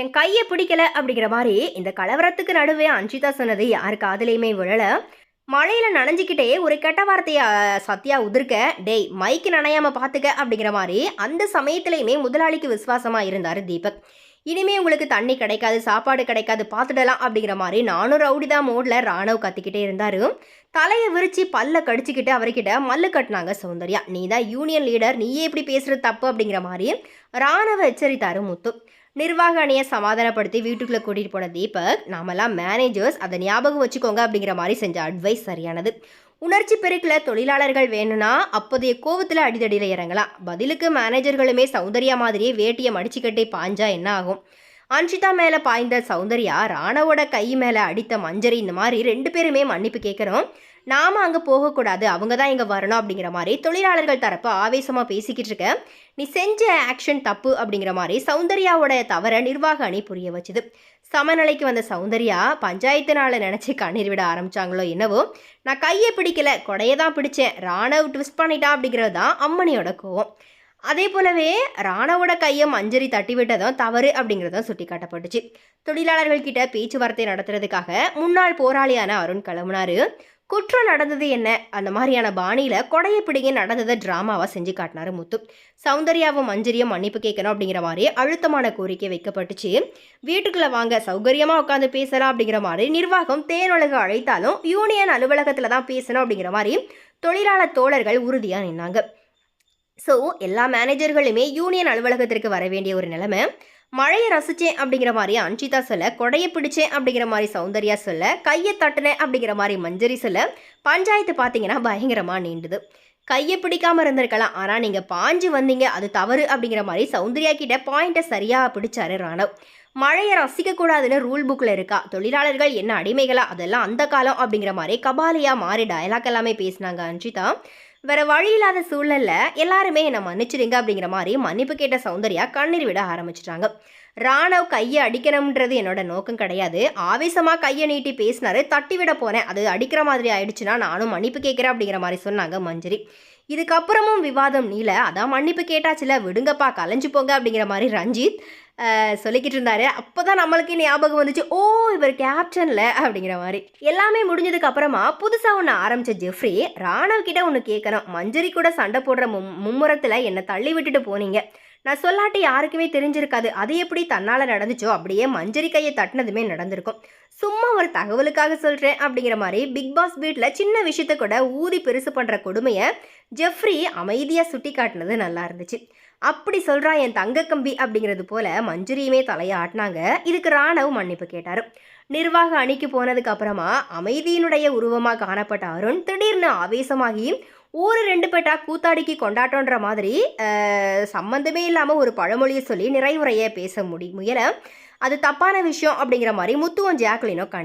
என் கையை பிடிக்கல அப்படிங்கிற மாதிரி இந்த கலவரத்துக்கு நடுவே அன்ஷிதா சொன்னது யார் காதுலையுமே விழல. மழையில் நனைஞ்சிக்கிட்டே ஒரு கெட்ட வார்த்தையை சத்யா உதிர்க்க டேய் மைக்கு நனையாமல் பார்த்துக்க அப்படிங்கிற மாதிரி அந்த சமயத்துலையுமே முதலாளிக்கு விசுவாசமாக இருந்தார் தீபக். இனிமே உங்களுக்கு தண்ணி கிடைக்காது சாப்பாடு கிடைக்காது பார்த்துடலாம் அப்படிங்கிற மாதிரி நானும் தான் மோடில் ராணவ் கத்திக்கிட்டே இருந்தார். தலையை விரித்து பல்ல கடிச்சுக்கிட்டு அவர்கிட்ட மல்லு கட்டினாங்க சௌந்தர்யா. நீ தான் யூனியன் லீடர் நீயே இப்படி பேசுகிறது தப்பு அப்படிங்கிற மாதிரி ராணுவ எச்சரித்தாரு முத்து. நிர்வாக அணியை சமாதானப்படுத்தி வீட்டுக்குள்ளே கூட்டிகிட்டு போன தீபக் நாமெல்லாம் மேனேஜர்ஸ் அதை ஞாபகம் வச்சுக்கோங்க அப்படிங்கிற மாதிரி செஞ்ச அட்வைஸ் சரியானது. உணர்ச்சி பெருக்கில் தொழிலாளர்கள் வேணும்னா அப்போதைய கோவத்தில் அடிதடியில் இறங்கலாம். பதிலுக்கு மேனேஜர்களுமே சௌந்தர்யா மாதிரியே வேட்டியை மடிச்சுக்கட்டி பாஞ்சா என்ன ஆகும்? அன்ஷிதா மேலே பாய்ந்த சௌந்தர்யா ராணவோட கை மேலே அடித்த மஞ்சரி இந்த மாதிரி ரெண்டு பேருமே மன்னிப்பு கேட்குறோம் நாம அங்கே போகக்கூடாது. அவங்க தான் இங்கே வரணும் அப்படிங்கிற மாதிரி தொழிலாளர்கள் தரப்பு ஆவேசமாக பேசிக்கிட்டு இருக்க. நீ செஞ்ச ஆக்ஷன் தப்பு அப்படிங்கிற மாதிரி சௌந்தர்யாவோட தவற நிர்வாக அணி புரிய வச்சுது. சமநிலைக்கு வந்த சௌந்தர்யா பஞ்சாயத்து நாளை நினச்சி கண்ணீர் விட ஆரம்பிச்சாங்களோ என்னவோ. நான் கையை பிடிக்கல கொடையை தான் பிடிச்சேன். ராணவ் ட்விஸ்ட் பண்ணிட்டான் அப்படிங்கிறது தான் அம்மனியோட கோவம். அதே போலவே ராணாவோட கையை மஞ்சரி தட்டி விட்டதும் தவறு அப்படிங்கிறதும் சுட்டி காட்டப்பட்டுச்சு தொழிலாளர்கள் கிட்ட பேச்சுவார்த்தை நடத்துறதுக்காக முன்னாள் போராளியான அருண் கிளம்புனாரு. குற்றம் நடந்தது என்ன? அந்த மாதிரியான பாணியில் கொடையை பிடிங்க நடந்ததை டிராமாவா செஞ்சு காட்டினாரு முத்து. சௌந்தர்யாவும் மஞ்சரியும் மன்னிப்பு கேட்கணும் அப்படிங்கிற மாதிரி அழுத்தமான கோரிக்கை வைக்கப்பட்டுச்சு. வீட்டுக்குள்ளே வாங்க சௌகரியமாக உட்காந்து பேசலாம் அப்படிங்கிற மாதிரி நிர்வாகம் தேனொழுக அழைத்தாலும் யூனியன் அலுவலகத்தில் தான் பேசணும் அப்படிங்கிற மாதிரி தொழிலாளர் தோழர்கள் உறுதியாக நின்னாங்க. ஸோ எல்லா மேனேஜர்களுமே யூனியன் அலுவலகத்திற்கு வர வேண்டிய ஒரு நிலைமை. மழையை ரசித்தேன் அப்படிங்கிற மாதிரி அன்ஷிதா சொல்ல கொடையை பிடிச்சேன் அப்படிங்கிற மாதிரி சௌந்தர்யா சொல்ல கையை தட்டினேன் அப்படிங்கிற மாதிரி மஞ்சரி சொல்ல பஞ்சாயத்து பார்த்தீங்கன்னா பயங்கரமாக நீண்டுது. கையை பிடிக்காம இருந்திருக்கலாம். ஆனால் நீங்கள் பாஞ்சு வந்தீங்க அது தவறு அப்படிங்கிற மாதிரி சௌந்தர்யா கிட்ட பாயிண்ட்டை சரியாக பிடிச்சாரு ராணவ். மழையை ரசிக்கக்கூடாதுன்னு ரூல் புக்கில் இருக்கா? தொழிலாளர்கள் என்ன அடிமைகளா? அதெல்லாம் அந்த காலம் அப்படிங்கிற மாதிரி கபாலியாக மாறி டயலாக் எல்லாமே பேசினாங்க அன்ஷிதா. வேற வழி இல்லாத சூழல்ல எல்லாருமே என்னை மன்னிச்சிடுங்க அப்படிங்கிற மாதிரி மன்னிப்பு கேட்ட சௌந்தர்யா கண்ணீர் விட ஆரம்பிச்சிட்டாங்க. ராணவ் கையை அடிக்கணும்ன்றது என்னோட நோக்கம் கிடையாது. ஆவேசமாக கையை நீட்டி பேசினாரு. தட்டி விட போனேன் அது அடிக்கிற மாதிரி ஆயிடுச்சுன்னா நானும் மன்னிப்பு கேட்குறேன் அப்படிங்கிற மாதிரி சொன்னாங்க மஞ்சரி. இதுக்கப்புறமும் விவாதம் நீல அதான் மன்னிப்பு கேட்டாச்சுல. விடுங்கப்பா கலைஞ்சு போங்க அப்படிங்கிற மாதிரி ரஞ்சித் சொல்லிக்கிட்டு இருந்தாரு. அப்போதான் நம்மளுக்கு ஞாபகம் வந்துச்சு. ஓ இவர் கேப்டன்ல அப்படிங்கிற மாதிரி. எல்லாமே முடிஞ்சதுக்கு அப்புறமா புதுசாக ஒன்று ஆரம்பிச்ச ஜெஃப்ரி ராணவ் கிட்ட ஒன்று கேட்கணும் மஞ்சரி கூட சண்டை போடுற மும் மும்முரத்தில் என்னை தள்ளி விட்டுட்டு போனீங்க. நான் சொல்லாட்டி யாருக்குமே தெரிஞ்சிருக்காது. அது எப்படி தன்னால் நடந்துச்சோ அப்படியே மஞ்சரி கையை தட்டினதுமே நடந்திருக்கும். சும்மா ஒரு தகவலுக்காக சொல்கிறேன் அப்படிங்கிற மாதிரி பிக் பாஸ் வீட்டில் சின்ன விஷயத்த கூட ஊதி பெருசு பண்ணுற கொடுமையை ஜெஃப்ரி அமைதியாக சுட்டி காட்டினது நல்லா இருந்துச்சு. அப்படி சொல்கிறா என் தங்க கம்பி அப்படிங்கிறது போல மஞ்சுரியுமே தலையை ஆட்டினாங்க. இதுக்கு ராணவ் மன்னிப்பு கேட்டார். நிர்வாக அணிக்கு போனதுக்கு அப்புறமா அமைதியினுடைய உருவமாக காணப்பட்ட அருண் திடீர்னு ஆவேசமாகி ஊர் ரெண்டு பேட்டா கூத்தாடிக்கு கொண்டாட்டன்ற மாதிரி சம்மந்தமே இல்லாமல் ஒரு பழமொழியை சொல்லி நிறைவுரையை பேச முடி முயல. அது தப்பான விஷயம் அப்படிங்கிற மாதிரி முத்துவன் ஜாக்லினோ கண்டி